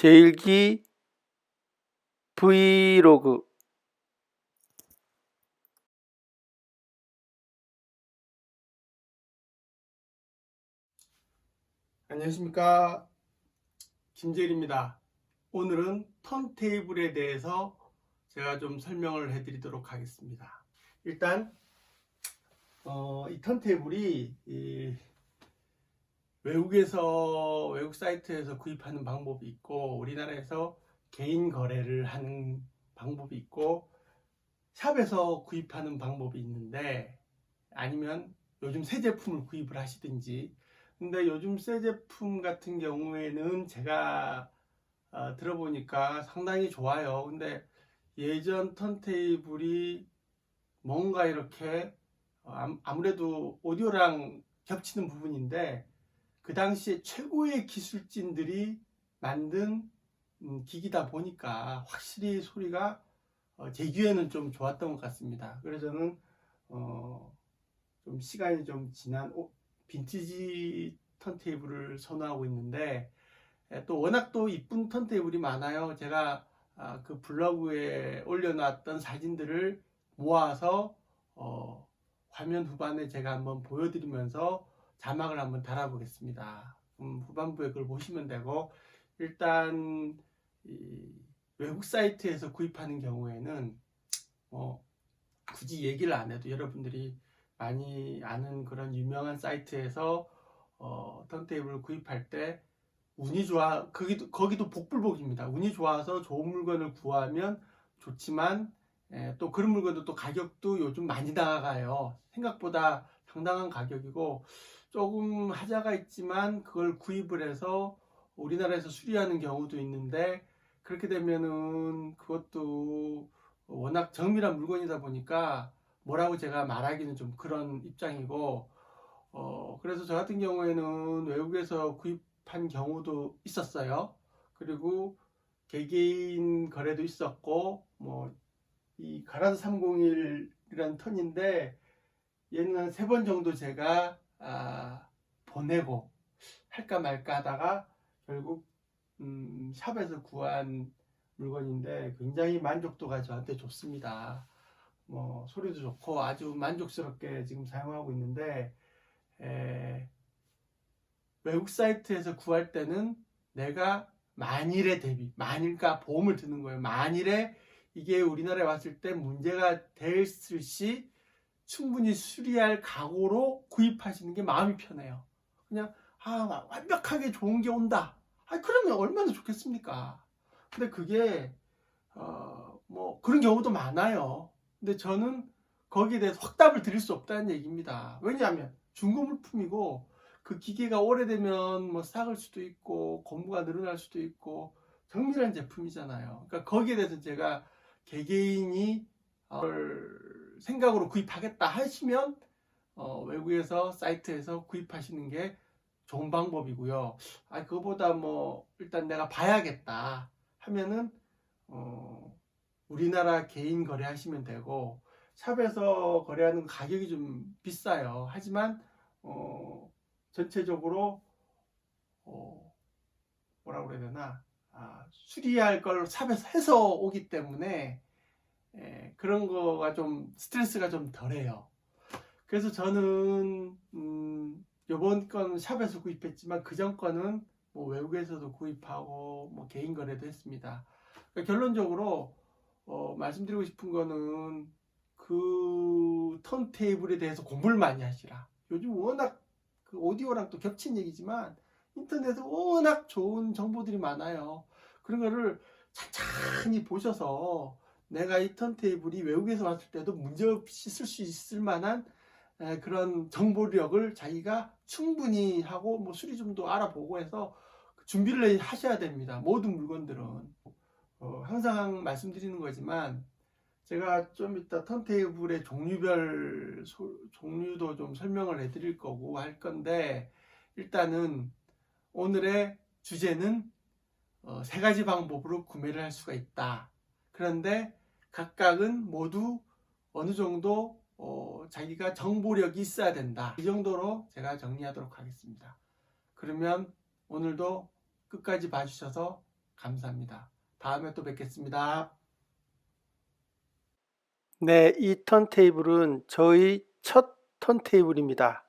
제일기 브이로그. 안녕하십니까. 김재일입니다. 오늘은 턴테이블에 대해서 제가 좀 설명을 해드리도록 하겠습니다. 일단 어, 이 턴테이블이 이 외국에서 외국 사이트에서 구입하는 방법이 있고 우리나라에서 개인 거래를 하는 방법이 있고 샵에서 구입하는 방법이 있는데 아니면 요즘 새 제품을 구입을 하시든지. 근데 요즘 새 제품 같은 경우에는 제가 어, 들어보니까 상당히 좋아요. 근데 예전 턴테이블이 뭔가 이렇게 어, 암- 아무래도 오디오랑 겹치는 부분인데 그 당시에 최고의 기술진들이 만든 음, 기기다 보니까 확실히 소리가 어, 제 귀에는 좀 좋았던 것 같습니다. 그래서 저는 어, 좀 시간이 좀 지난 오- 빈티지 턴테이블을 선호하고 있는데 에, 또 워낙 또 이쁜 턴테이블이 많아요. 제가 아, 그 블로그에 올려놨던 사진들을 모아서 어, 화면 후반에 제가 한번 보여드리면서 자막을 한번 달아보겠습니다. 음, 후반부에 그걸 보시면 되고 일단 이 외국 사이트에서 구입하는 경우에는 뭐 굳이 얘기를 안 해도 여러분들이 많이 아는 그런 유명한 사이트에서 어, 턴테이블을 구입할 때 운이 좋아 거기도 거기도 복불복입니다. 운이 좋아서 좋은 물건을 구하면 좋지만 예, 또 그런 물건도 또 가격도 요즘 많이 나가요. 생각보다 상당한 가격이고 조금 하자가 있지만 그걸 구입을 해서 우리나라에서 수리하는 경우도 있는데 그렇게 되면은 그것도 워낙 정밀한 물건이다 보니까 뭐라고 제가 말하기는 좀 그런 입장이고 어 그래서 저 같은 경우에는 외국에서 구입한 경우도 있었어요. 그리고 개개인 거래도 있었고 뭐 이 가라드 301이라는 턴인데 얘는 한 세 번 정도 제가 아, 보내고 할까 말까 하다가 결국 음, 샵에서 구한 물건인데 굉장히 만족도가 저한테 좋습니다. 뭐 소리도 좋고 아주 만족스럽게 지금 사용하고 있는데 에, 외국 사이트에서 구할 때는 내가 만일에 대비 만일까 보험을 드는 거예요. 만일에 이게 우리나라에 왔을 때 문제가 됐을 시 충분히 수리할 각오로 구입하시는 게 마음이 편해요. 그냥 아 완벽하게 좋은 게 온다. 아 그러면 얼마나 좋겠습니까? 근데 그게 어, 뭐 그런 경우도 많아요. 근데 저는 거기에 대해서 확답을 드릴 수 없다는 얘기입니다. 왜냐하면 중고 물품이고 그 기계가 오래되면 뭐 삭을 수도 있고 고무가 늘어날 수도 있고 정밀한 제품이잖아요. 그러니까 거기에 대해서 제가 개개인이 어, 생각으로 구입하겠다 하시면 어, 외국에서 사이트에서 구입하시는 게 좋은 방법이고요. 아 그거보다 뭐 일단 내가 봐야겠다 하면은 어, 우리나라 개인 거래하시면 되고 샵에서 거래하는 가격이 좀 비싸요. 하지만 어, 전체적으로 어, 뭐라 그래야 되나 아, 수리할 걸 샵에서 해서 오기 때문에 예, 그런 거가 좀 스트레스가 좀 덜해요. 그래서 저는 음, 이번 건 샵에서 구입했지만 그전 거는 뭐 외국에서도 구입하고 뭐 개인 거래도 했습니다. 그러니까 결론적으로 어, 말씀드리고 싶은 거는 그 턴테이블에 대해서 공부를 많이 하시라. 요즘 워낙 그 오디오랑 또 겹친 얘기지만 인터넷에 워낙 좋은 정보들이 많아요. 그런 거를 찬찬히 보셔서 내가 이 턴테이블이 외국에서 왔을 때도 문제없이 쓸 수 있을 만한 에, 그런 정보력을 자기가 충분히 하고 뭐 수리 좀도 알아보고 해서 준비를 하셔야 됩니다. 모든 물건들은 어, 항상 말씀드리는 거지만 제가 좀 이따 턴테이블의 종류별 소- 종류도 좀 설명을 해드릴 거고 할 건데 일단은 오늘의 주제는 어, 세 가지 방법으로 구매를 할 수가 있다. 그런데 각각은 모두 어느 정도 어, 자기가 정보력이 있어야 된다. 이 정도로 제가 정리하도록 하겠습니다. 그러면 오늘도 끝까지 봐주셔서 감사합니다. 다음에 또 뵙겠습니다. 네, 이 턴테이블은 저희 첫 턴테이블입니다.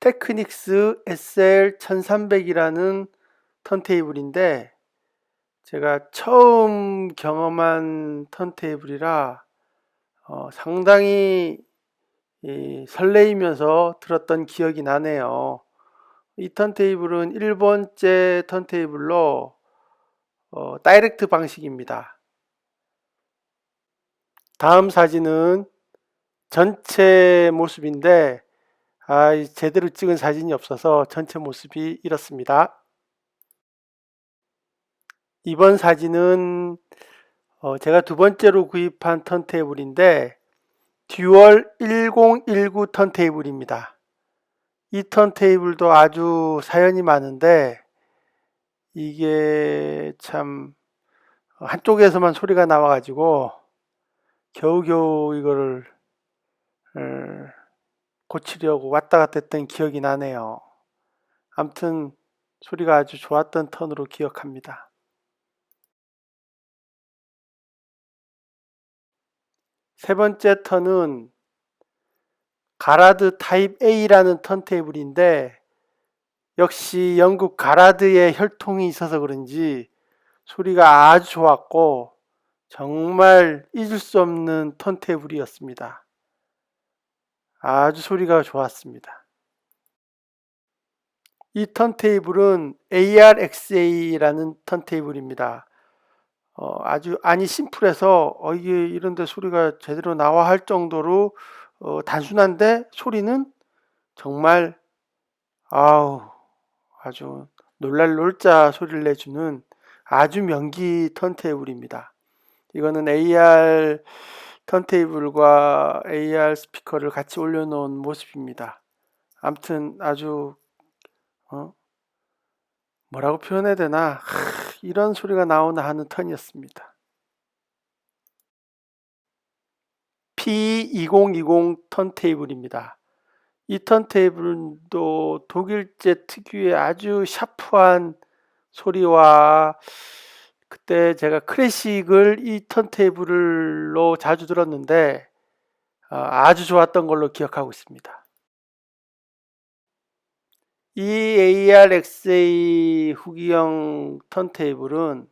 테크닉스 SL1300이라는 턴테이블인데 제가 처음 경험한 턴테이블이라 어, 상당히 이, 설레이면서 들었던 기억이 나네요. 이 턴테이블은 1번째 턴테이블로 어, 다이렉트 방식입니다. 다음 사진은 전체 모습인데 아, 제대로 찍은 사진이 없어서 전체 모습이 이렇습니다. 이번 사진은 어, 제가 두 번째로 구입한 턴테이블인데 듀얼 1019 턴테이블입니다. 이 턴테이블도 아주 사연이 많은데 이게 참 한쪽에서만 소리가 나와가지고 겨우겨우 이거를 어, 고치려고 왔다 갔다 했던 기억이 나네요. 암튼 소리가 아주 좋았던 턴으로 기억합니다. 세 번째 턴은 가라드 타입 A라는 턴테이블인데 역시 영국 가라드의 혈통이 있어서 그런지 소리가 아주 좋았고 정말 잊을 수 없는 턴테이블이었습니다. 아주 소리가 좋았습니다. 이 턴테이블은 ARXA라는 턴테이블입니다. 어, 아주 안이 심플해서 어, 이게 이런데 소리가 제대로 나와 할 정도로 어, 단순한데 소리는 정말 아우 아주 놀랄 놀자 소리를 내주는 아주 명기 턴테이블입니다. 이거는 AR 턴테이블과 AR 스피커를 같이 올려놓은 모습입니다. 암튼 아주 어? 뭐라고 표현해야 되나 하, 이런 소리가 나오나 하는 턴이었습니다. P2020 턴테이블입니다. 이 턴테이블도 독일제 특유의 아주 샤프한 소리와 그때 제가 클래식을 이 턴테이블로 자주 들었는데 어, 아주 좋았던 걸로 기억하고 있습니다. 이 ARXA 후기형 턴테이블은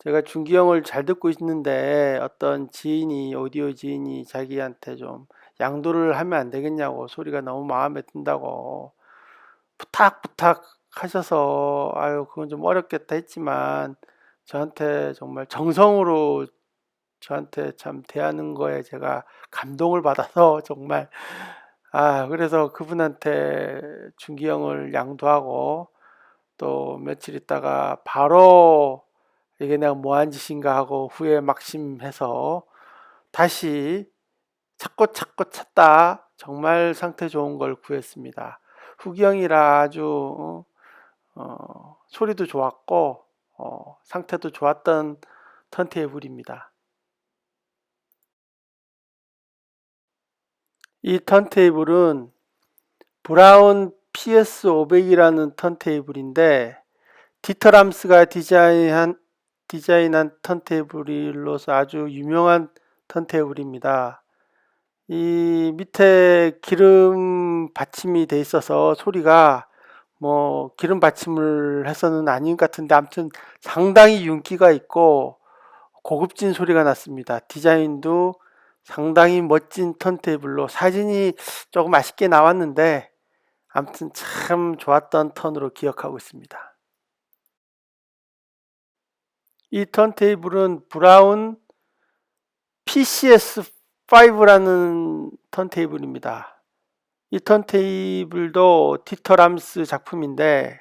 제가 중기형을 잘 듣고 있는데 어떤 지인이 오디오 지인이 자기한테 좀 양도를 하면 안 되겠냐고 소리가 너무 마음에 든다고 부탁 부탁 하셔서 아유 그건 좀 어렵겠다 했지만 저한테 정말 정성으로 저한테 참 대하는 거에 제가 감동을 받아서 정말 아 그래서 그분한테 중기형을 양도하고 또 며칠 있다가 바로 이게 내가 뭐한 짓인가 하고 후에 막심해서 다시 찾고 찾고 찾다 정말 상태 좋은 걸 구했습니다. 후기형이라 아주 어, 소리도 좋았고 어, 상태도 좋았던 턴테이블입니다. 이 턴테이블은 브라운 PS500이라는 턴테이블인데 디터람스가 디자인한 디자인한 턴테이블로서 아주 유명한 턴테이블입니다. 이 밑에 기름 받침이 돼 있어서 소리가 뭐 기름 받침을 해서는 아닌 것 같은데 아무튼 상당히 윤기가 있고 고급진 소리가 났습니다. 디자인도 상당히 멋진 턴테이블로 사진이 조금 아쉽게 나왔는데 아무튼 참 좋았던 턴으로 기억하고 있습니다. 이 턴테이블은 브라운 PCS5라는 턴테이블입니다. 이 턴테이블도 디터람스 작품인데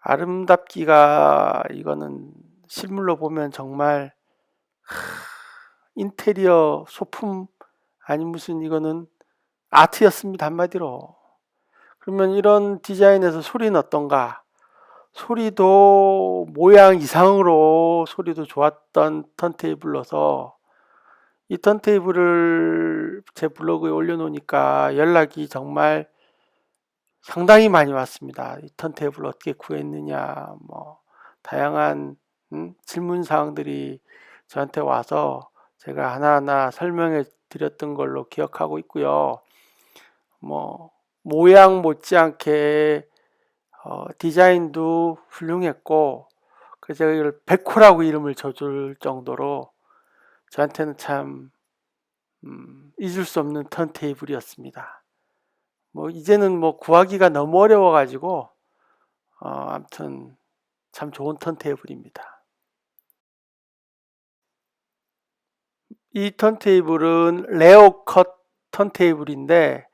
아름답기가 이거는 실물로 보면 정말 하, 인테리어 소품 아니 무슨 이거는 아트였습니다 한마디로 그러면 이런 디자인에서 소리는 어떤가 소리도 모양 이상으로 소리도 좋았던 턴테이블로서 이 턴테이블을 제 블로그에 올려놓으니까 연락이 정말 상당히 많이 왔습니다. 이 턴테이블 어떻게 구했느냐, 뭐 다양한 음, 질문 사항들이 저한테 와서 제가 하나하나 설명해 드렸던 걸로 기억하고 있고요. 뭐 모양 못지않게 어, 디자인도 훌륭했고 그래서 제가 이걸 백호라고 이름을 줘줄 정도로 저한테는 참 음, 잊을 수 없는 턴테이블이었습니다. 뭐 이제는 뭐 구하기가 너무 어려워가지고 어, 아무튼 참 좋은 턴테이블입니다. 이 턴테이블은 레어 컷 턴테이블인데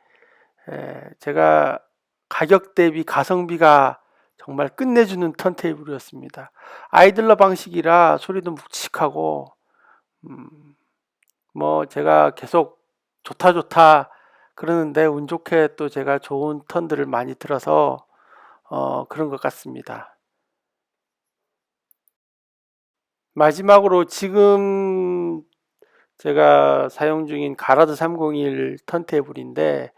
에, 제가 가격 대비 가성비가 정말 끝내주는 턴테이블이었습니다. 아이들러 방식이라 소리도 묵직하고 음, 뭐 제가 계속 좋다 좋다 그러는데 운 좋게 또 제가 좋은 턴들을 많이 들어서 어, 그런 것 같습니다. 마지막으로 지금 제가 사용 중인 가라드 301 턴테이블인데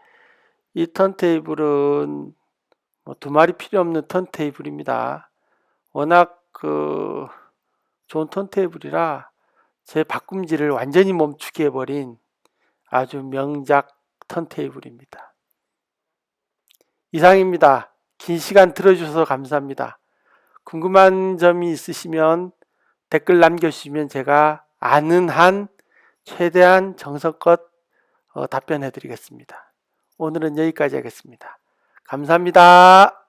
이 턴테이블은 뭐 두 마리 필요 없는 턴테이블입니다. 워낙 그 좋은 턴테이블이라 제 바꿈질을 완전히 멈추게 해버린 아주 명작 턴테이블입니다. 이상입니다. 긴 시간 들어주셔서 감사합니다. 궁금한 점이 있으시면 댓글 남겨주시면 제가 아는 한 최대한 정성껏 어, 답변해 드리겠습니다. 오늘은 여기까지 하겠습니다. 감사합니다.